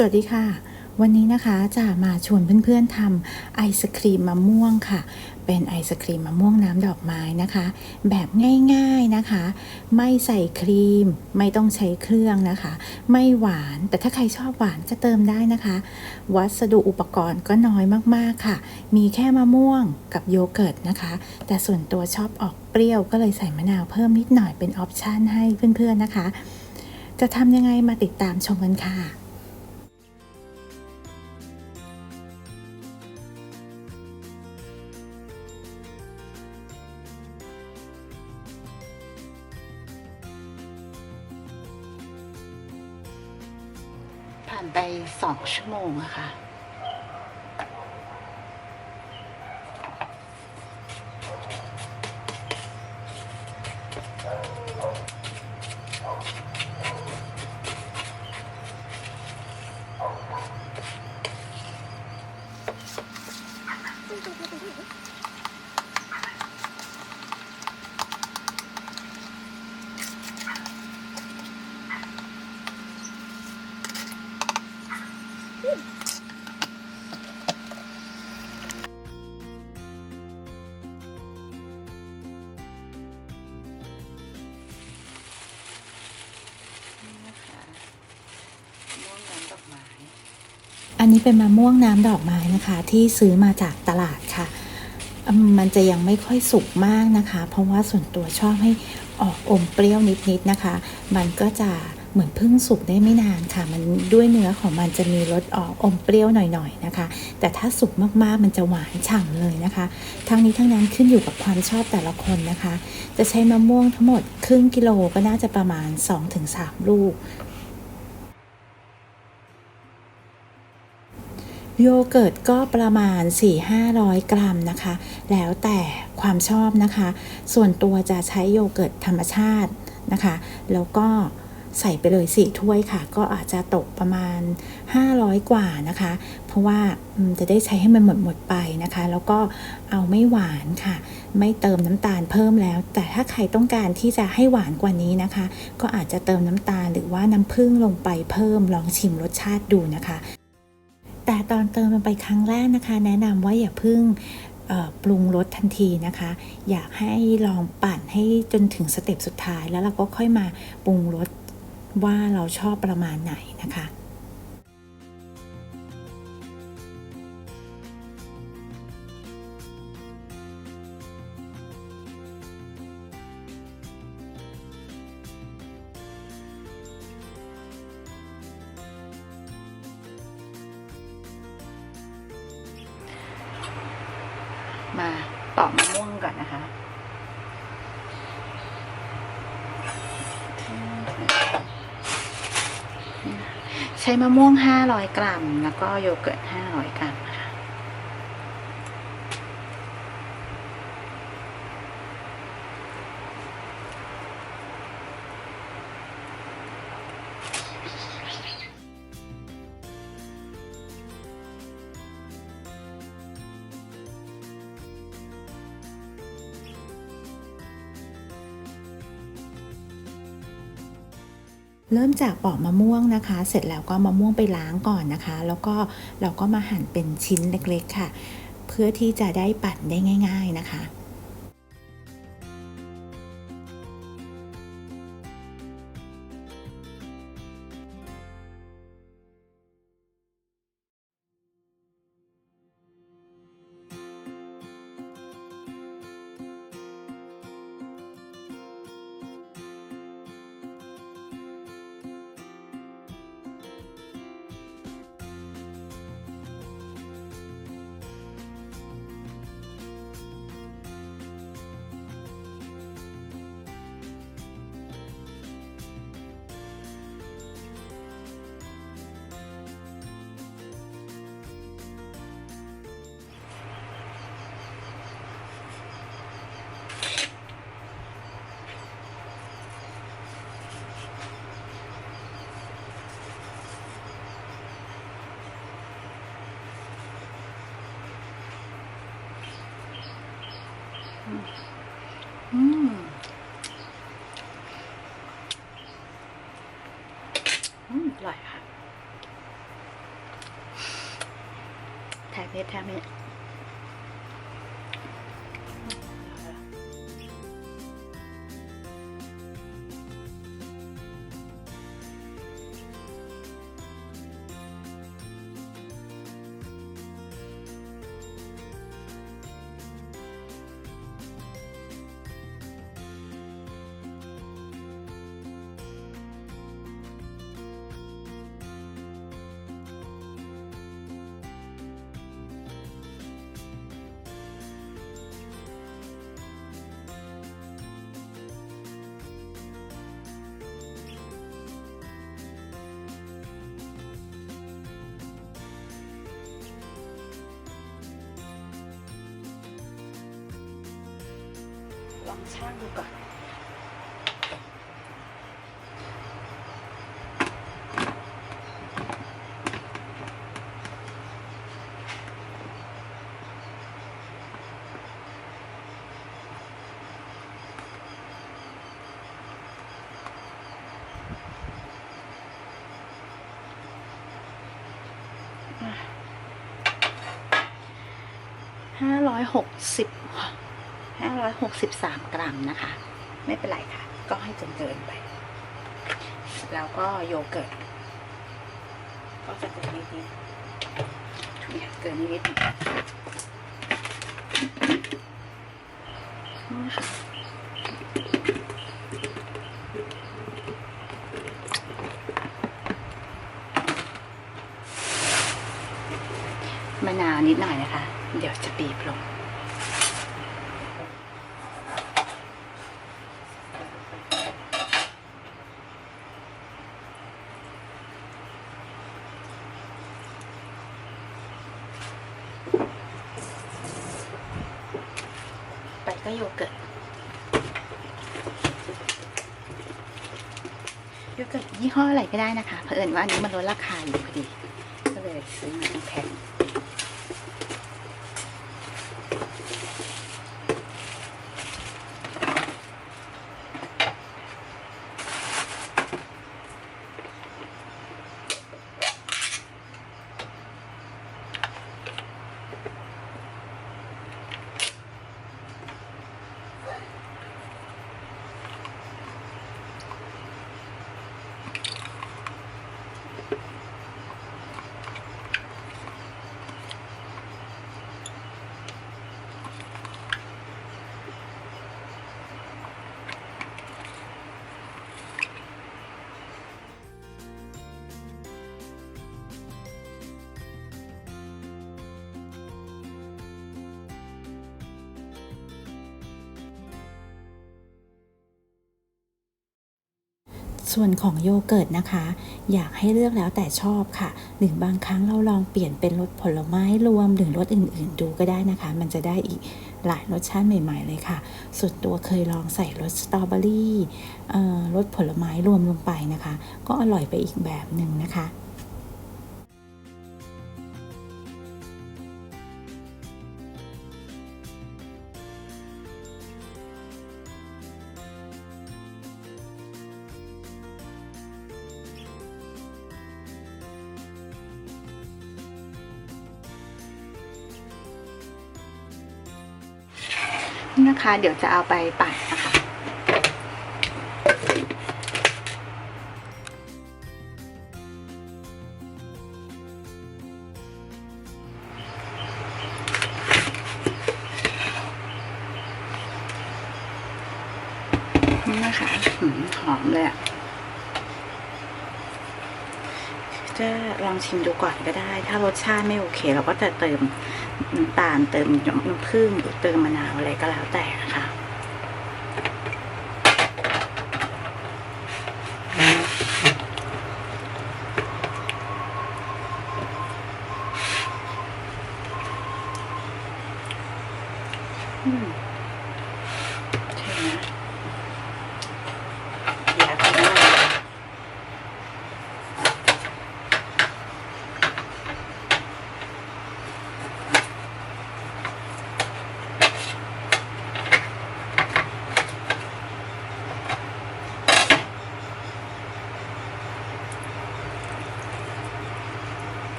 สวัสดีค่ะ วันนี้นะคะจะมาชวนเพื่อนๆทำไอศครีมมะม่วงค่ะ เป็นไอศครีมมะม่วงน้ำดอกไม้นะคะ แบบง่ายๆนะคะ ไม่ใส่ครีม ไม่ต้องใช้เครื่องนะคะ ไม่หวานแต่ถ้าใครชอบหวานก็เติมได้นะคะ วัสดุอุปกรณ์ก็น้อยมากๆค่ะ มีแค่มะม่วงกับโยเกิร์ตนะคะ แต่ส่วนตัวชอบออกเปรี้ยวก็เลยใส่มะนาวเพิ่มนิดหน่อยเป็นออปชันให้เพื่อนๆนะคะ จะทำยังไงมาติดตามชมกันค่ะ สอง นนี้เป็นมะม่วงน้ำดอกไม้นะคะ ที่ซื้อมาจากตลาดค่ะมมันจะยังไม่ค่อยสุกมากนะคะ เพราะว่าส่วนตัวชอบให้ออกอมเปรี้ยวนิดๆนะคะ มันก็จะเหมือนเพิ่งสุกได้ไม่นานค่ะ มันด้วยเนื้อของมันจะมีรสออกอมเปรี้ยวหน่อยๆนะคะ แต่ถ้าสุกมากๆมันจะหวานฉ่ำเลยนะคะ ทั้งนี้ทั้งนั้นขึ้นอยู่กับความชอบแต่ละคนนะคะ จะใช้มะม่วงทั้งหมดครึ่งกิโลก็น่าจะประมาณ 2-3 ลูก โยเกิร์ตก็ประมาณ 4-500 กรัมนะคะ แล้วแต่ความชอบนะคะ ส่วนตัวจะใช้โยเกิร์ตธรรมชาตินะคะ แล้วก็ใส่ไปเลย4ถ้วยค่ะ ก็อาจจะตกประมาณ 500 กว่านะคะ เพราะว่าจะได้ใช้ให้มันหมดหมดไปนะคะ แล้วก็เอาไม่หวานค่ะ ไม่เติมน้ำตาลเพิ่มแล้ว แต่ถ้าใครต้องการที่จะให้หวานกว่านี้นะคะ ก็อาจจะเติมน้ำตาลหรือว่าน้ำผึ้งลงไปเพิ่มลองชิมรสชาติดูนะคะ ตอนเติมลงไปครั้งแรกนะคะ แนะนำว่าอย่าเพิ่งปรุงรสทันทีนะคะ อยากให้ลองปั่นให้จนถึงสเต็ปสุดท้าย แล้วเราก็ค่อยมาปรุงรสว่าเราชอบประมาณไหนนะคะ ปอกมะม่วงก่อนนะคะใช้มะม่วง 500 กรัม แล้วก็โยเกิร์ต เริ่มจากปอกมะม่วงนะคะ เสร็จแล้วก็มะม่วงไปล้างก่อนนะคะ แล้วก็เราก็มาหั่นเป็นชิ้นเล็กๆค่ะ เพื่อที่จะได้ปั่นได้ง่าย ๆนะคะ อืมอืมอร่อยค่ะแทนเม็ดแทนเม็ด ลองช่างดูก่อนห้าร้อยหกสิบ ห้าร้อยหกสิบสามกรัมนะคะ ไม่เป็นไรค่ะ ก็ให้จนเกินไป แล้วก็โยเกิร์ตก็จะเกินนิดนิดเนี่ยเกินนิดนิดนี่ค่ะมะนาวนิดหน่อยนะคะ เดี๋ยวจะบีบลง ไปก็โยเกิร์ต โยเกิร์ตยี่ ห้ออะไรก็ได้นะคะเผอิญว่าอันนี้มันลดราคาอยู่พอดี ก็เลยซื้อมาทั้งแพ็ค ส่วนของโยเกิร์ตนะคะ อยากให้เลือกแล้วแต่ชอบค่ะ หรือบางครั้งเราลองเปลี่ยนเป็นรสผลไม้รวมหรือรสอื่น ๆ ดูก็ได้นะคะ มันจะได้อีกหลายรสชาติใหม่ ๆ เลยค่ะ ส่วนตัวเคยลองใส่รสสตรอเบอรี่เอ่อรสผลไม้รวมลงไปนะคะ ก็อร่อยไปอีกแบบหนึ่งนะคะ นะคะ เดี๋ยวจะเอาไปปั่นนะคะ ชิมดูก่อนก็ได้ ถ้ารสชาติไม่โอเค เราก็จะเติมน้ำตาลเติมน้ำผึ้งหรือเติมมะนาวอะไรก็แล้วแต่นะคะ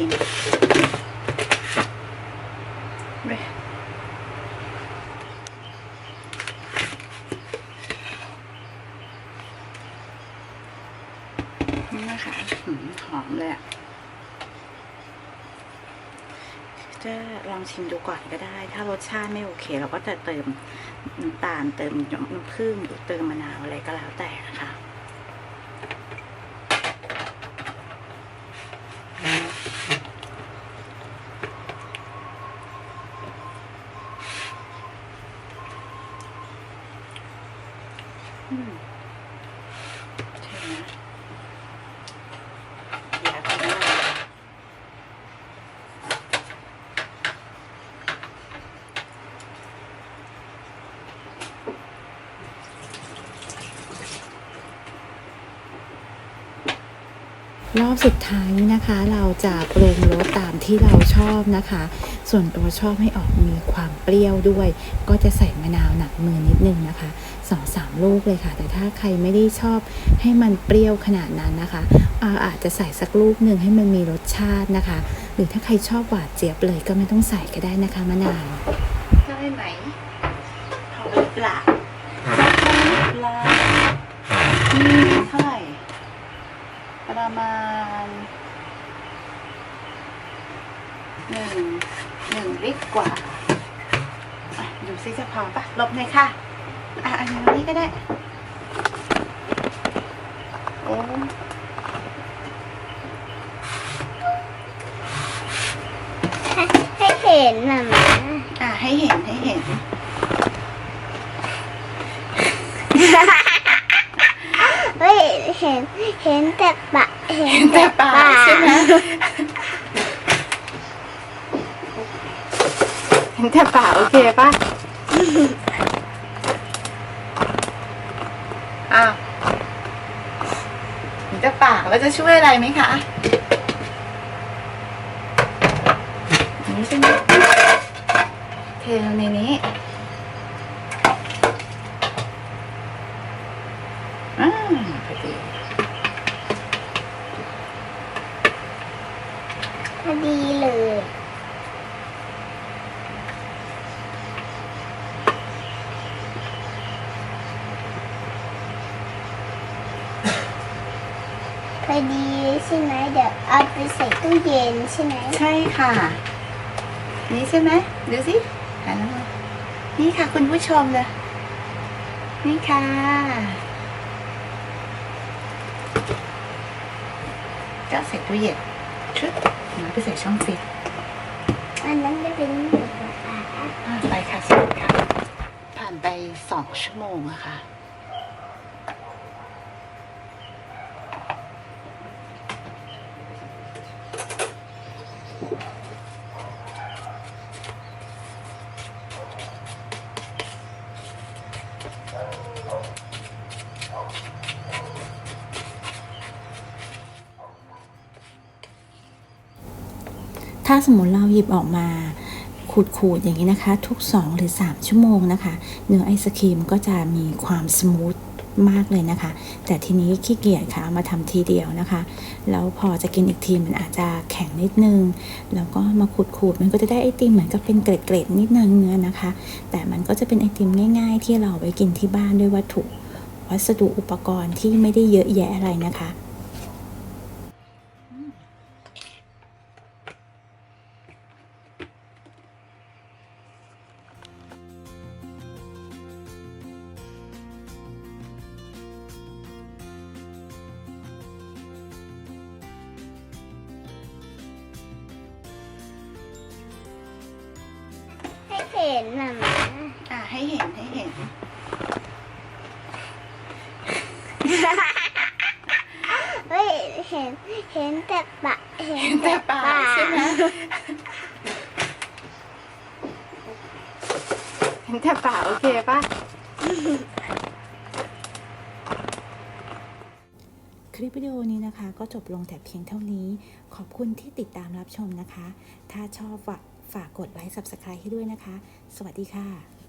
รินี่นะคะหอมเลยอะจะลองชิมดูก่อนก็ได้ ถ้ารสชาติไม่โอเค เราก็จะเติมน้ำตาลเติมน้ำผึ้งหรือเติมมะนาวอะไรก็แล้วแต่ รอบสุดท้ายนี้นะคะเราจะปรุงรสตามที่เราชอบนะคะ ส่วนตัวชอบให้ออกมีความเปรี้ยวด้วย ก็จะใส่มะนาวหนักมือนิดนึงนะคะสองสามลูกเลยค่ะ แต่ถ้าใครไม่ได้ชอบให้มันเปรี้ยวขนาดนั้นนะคะอาอาจจะใส่สักลูกหนึ่งให้มันมีรสชาตินะคะ หรือถ้าใครชอบหวานเจี๊ยบเลยก็ไม่ต้องใส่ก็ได้นะคะมะนาวได้ไหมพอหรือเปล่าพอหรือเปล่าอืมเท่าไหร่ ประมาณหนึ่งหนึ่งลิตรกว่าอะดูซิจะพอปะลบเลยค่ะ อะอันนี้ก็ได้ โอ้ให้เห็นน่ะหมาอะให้เห็นให้เห็น เฮ้ยเห็นเห็นแต่ปะเห็นเห็นแต่ปากใช่ไหมเห็นแต่ปากโอเคปะอ้าวเห็นแต่ปากแล้วจะช่วยอะไรไหมคะนนี้ใช่ไหมเทลงในนี้ อ่าพอดีพอดีเลยพอดีใช่ไหมเดี๋ยวเอาไปใส่ตู้เย็นใช่ไหมใช่ค่ะ นี่ใช่ไหมดูสิหันมานี่ค่ะคุณผู้ชมเลยนี่ค่ะ ก็ใส่ตู้เย็นชุดมาไปใส่ช่องฟิตอันนั้นจะเป็นแบบว่าอ่าไปค่ะสวัสดีค่ะ ผ่านไปสองชั่วโมงอะค่ะ ถ้าสมมติเราหยิบออกมาขูดๆอย่างนี้นะคะ ทุก 2 หรือ 3 ชั่วโมงนะคะ เนื้อไอศครีมก็จะมีความสมูทมากเลยนะคะ แต่ทีนี้ขี้เกียจค่ะเอามาทำทีเดียวนะคะ แล้วพอจะกินอีกทีมันอาจจะแข็งนิดนึง แล้วก็มาขูดๆมันก็จะได้ไอติมเหมือนกับเป็นเกล็ดๆนิดนึงเนื้อนะคะ แต่มันก็จะเป็นไอติมง่าย ๆ ที่เราเอาไว้กินที่บ้านด้วยวัตถุ วัสดุอุปกรณ์ที่ไม่ได้เยอะแยะอะไรนะคะ เห็นเห็นแต่ปะเห็นเห็นแต่ปากใช่ไหมเห็นแต่ปากโอเคปะคลิปวิดีโอนี้นะคะ ก็จบลงแต่เพียงเท่านี้ ขอบคุณที่ติดตามรับชมนะคะ ถ้าชอบฝากฝากกดไลค์ Subscribe ให้ด้วยนะคะ สวัสดีค่ะ